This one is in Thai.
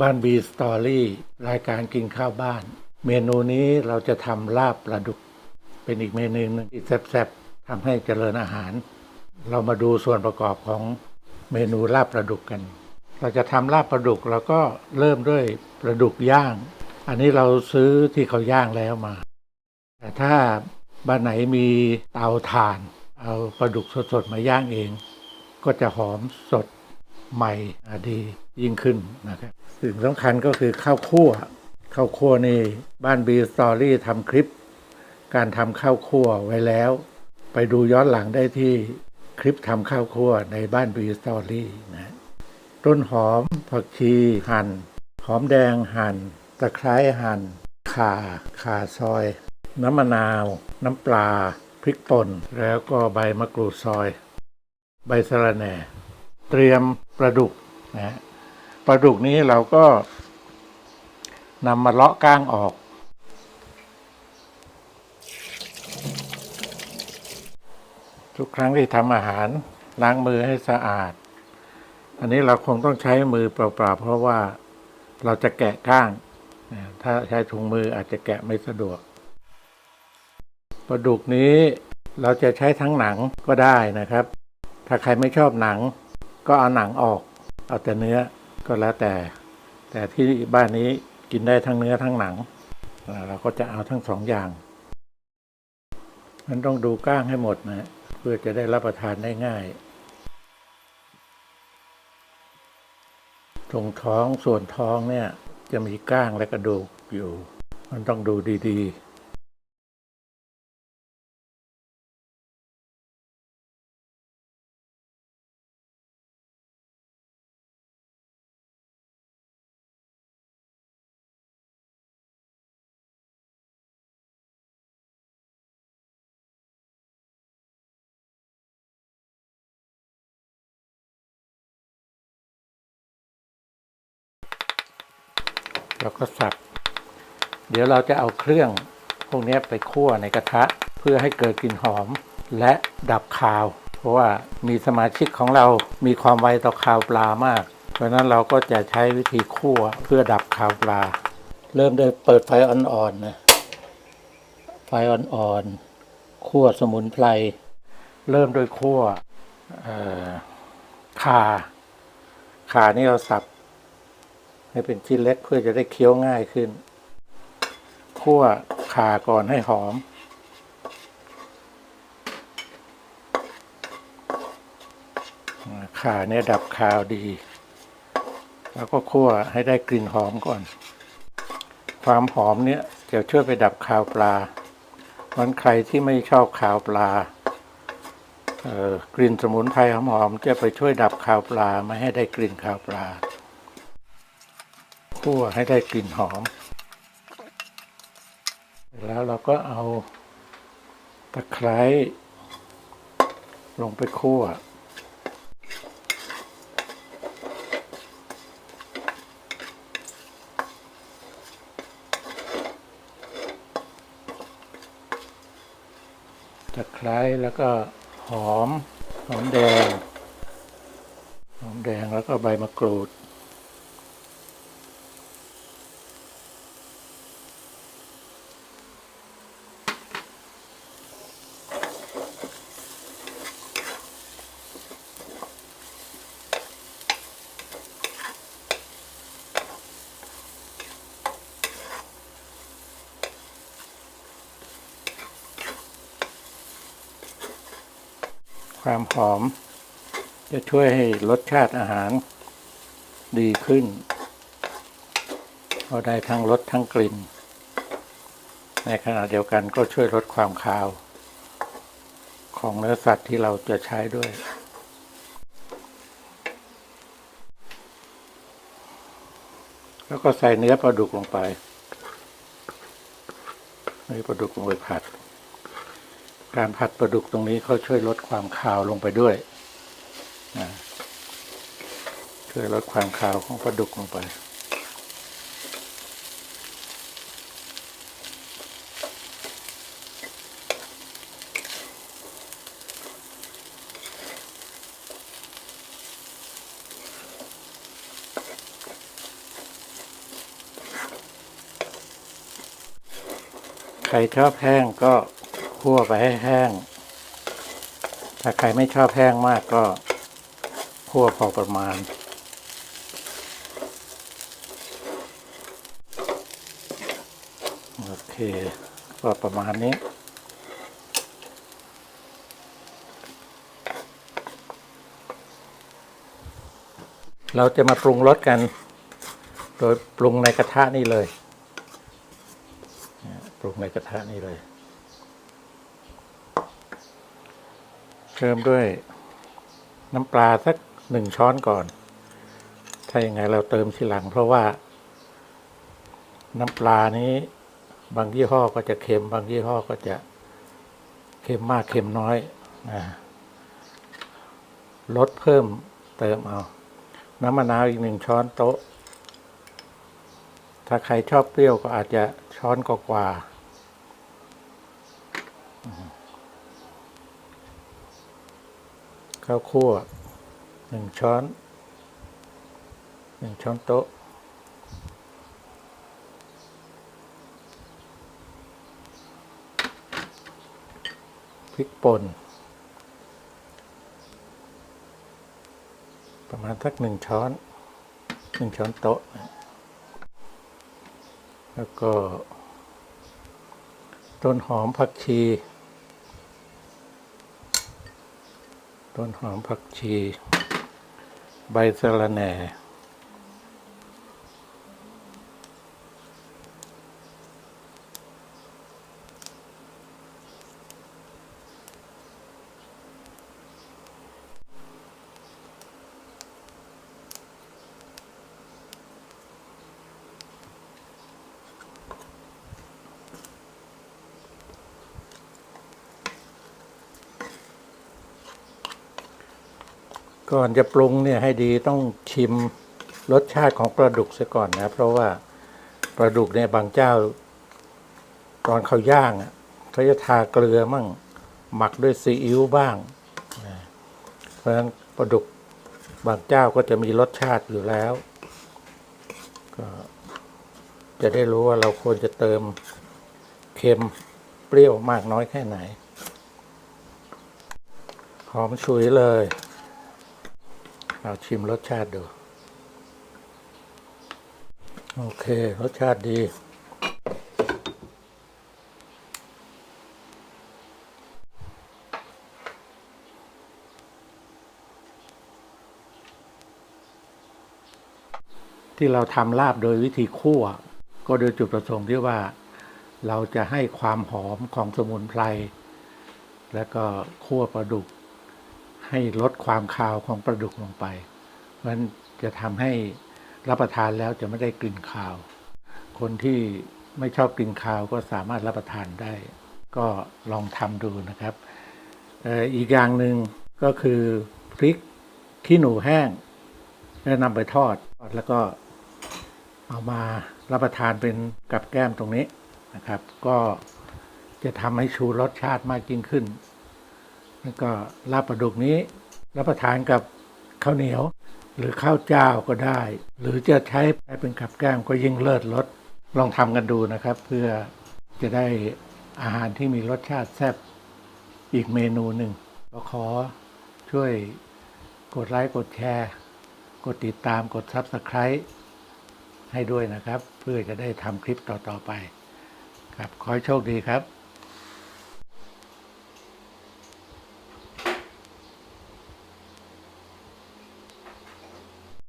บ้านบีสตอรี่รายการกินข้าวบ้าน เมนูนี้เราจะทำลาบปลาดุก เป็นอีกเมนูหนึงที่แซ่บๆทำให้เจริญอาหาร เรามาดูส่วนประกอบของเมนูลาบปลาดุกกัน เราจะทำลาบปลาดุกเราก็เริ่มด้วยปลาดุกย่าง อันนี้เราซื้อที่เขาย่างแล้วมา แต่ถ้าบ้านไหนมีเตาถ่าน เอาปลาดุกสดๆมาย่างเอง ก็จะหอมสด ใหม่ดียิ่งขึ้นนะครับสิ่งสำคัญก็คือข้าวคั่วข้าวคั่วนี่บ้านบีสตอรี่ทำคลิป การทำข้าวคั่วไว้แล้ว ไปดูย้อนหลังได้ที่คลิปทำข้าวคั่วในบ้านบีสตอรี่นะต้นหอมผักชีหั่น หอมแดงหั่น ตะไคร้หั่นข่าข่าซอย น้ำมะนาว น้ำปลา พริกป่น แล้วก็ใบมะกรูดซอย ใบสะระแหน่ เตรียมปลาดุกนะปลาดุกนี้เราก็นำมาเลาะก้างออก ทุกครั้งที่ทำอาหารล้างมือให้สะอาด อันนี้เราคงต้องใช้มือเปล่าๆเพราะว่าเราจะแกะก้าง ถ้าใช้ถุงมืออาจจะแกะไม่สะดวกปลาดุกนี้เราจะใช้ทั้งหนังก็ได้นะครับ ถ้าใครไม่ชอบหนัง ก็เอาหนังออกเอาแต่เนื้อก็แล้วแต่ แต่ที่บ้านนี้กินได้ทั้งเนื้อทั้งหนัง เราก็จะเอาทั้งสองอย่างมันต้องดูก้างให้หมดนะเพื่อจะได้รับประทานได้ง่ายตรงท้องส่วนท้องเนี่ยจะมีก้างและกระดูกอยู่ มันต้องดูดีๆ เราก็สับ เดี๋ยวเราจะเอาเครื่องพวกนี้ไปคั่วในกระทะเพื่อให้เกิดกลิ่นหอมและดับคาว เพราะว่ามีสมาชิกของเรามีความไวต่อคาวปลามาก เพราะนั้นเราก็จะใช้วิธีคั่วเพื่อดับคาวปลา เริ่มด้วยเปิดไฟอ่อนๆนะไฟอ่อนๆคั่วสมุนไพรเริ่มด้วยคั่วข่าข่านี่เราสับ ให้เป็นชิ้นเล็กเพื่อจะได้เคี้ยวง่ายขึ้นคั่วข่าก่อนให้หอม ข่าเนี่ยดับคาวดี แล้วก็คั่วให้ได้กลิ่นหอมก่อน ความหอมเนี่ยจะช่วยไปดับคาวปลาวันใครที่ไม่ชอบคาวปลาเออกลิ่นสมุนไพรหอมๆจะไปช่วยดับคาวปลาไม่ให้ได้กลิ่นคาวปลา คั่วให้ได้กลิ่นหอม แล้วเราก็เอาตะไคร้ลงไปคั่วตะไคร้แล้วก็หอม หอมแดง หอมแดงแล้วก็ใบมะกรูด ความหอม จะช่วยให้รสชาติอาหารดีขึ้นเพราได้ทั้งรสทั้งกลิ่น ในขณะเดียวกันก็ช่วยลดความคาว ของเนื้อสัตว์ที่เราจะใช้ด้วย แล้วก็ใส่เนื้อปลาดุกลงไปเนื้อปลาดุกลงไปผัด การผัดปลาดุกตรงนี้เขาช่วยลดความคาวลงไปด้วยช่วยลดความคาวของปลาดุกลงไปใครชอบแห้งก็ คั่วไปให้แห้ง ถ้าใครไม่ชอบแห้งมากก็คั่วพอประมาณ โอเคก็ประมาณนี้เราจะมาปรุงรสกัน โดยปรุงในกระทะนี่เลยเนี่ยปรุงในกระทะนี่เลย เริ่มด้วยน้ำปลาสักหนึ่งช้อนก่อน ถ้าอย่างไงเราเติมทีหลัง เพราะว่า น้ำปลานี้ บางยี่ห้อก็จะเค็ม บางยี่ห้อก็จะเค็มมากเค็มน้อยนะลดเพิ่มเติมเอา น้ำมะนาวอีกหนึ่งช้อนโต๊ะ ถ้าใครชอบเปรี้ยวก็อาจจะช้อนกว่าๆ ข้าวคั่วหนึ่งช้อนหนึ่งช้อนโต๊ะ พริกป่น ประมาณสักหนึ่งช้อนหนึ่งช้อนโต๊ะ แล้วก็ ต้นหอมผักชี ต้นหอมผักชี ใบสะระแหน่ ก่อนจะปรุงเนี่ยให้ดีต้องชิมรสชาติของปลาดุกซะก่อนนะ เพราะว่าปลาดุกเนี่ยบางเจ้า ตอนเขาย่างอะเขาจะทาเกลือมั่งหมักด้วยซีอิ๊วบ้าง เพราะฉะนั้นปลาดุกบางเจ้าก็จะมีรสชาติอยู่แล้ว ก็จะได้รู้ว่าเราควรจะเติมเค็มเปรี้ยวมากน้อยแค่ไหน หอมฉุยเลย เราชิมรสชาติดู โอเค รสชาติดี ที่เราทำลาบโดยวิธีคั่ว ก็โดยจุดประสงค์ที่ว่าเราจะให้ความหอมของสมุนไพร แล้วก็คั่วปลาดุก ให้ลดความคาวของปลาดุกลงไป เพราะฉะนั้นจะทำให้รับประทานแล้วจะไม่ได้กลิ่นคาว คนที่ไม่ชอบกลิ่นคาวก็สามารถรับประทานได้ ก็ลองทำดูนะครับอีกอย่างหนึ่งก็คือพริกขี้หนูแห้งแล้วนำไปทอดแล้วก็เอามารับประทานเป็นกับแก้มตรงนี้นะครับ ก็จะทำให้ชูรสชาติมากยิ่งขึ้น แล้วก็ลาบปลาดุกนี้ รับประทานกับข้าวเหนียว หรือข้าวเจ้าก็ได้ หรือจะใช้เป็นกับแก้มก็ยิ่งเลิศรสลองทำกันดูนะครับ เพื่อจะได้อาหารที่มีรสชาติแซ่บอีกเมนูหนึ่งก็ขอช่วยกดไลค์กดแชร์ กดติดตามกด Subscribe ให้ด้วยนะครับ เพื่อจะได้ทำคลิปต่อ ๆ ไป ครับ ขอให้โชคดีครับ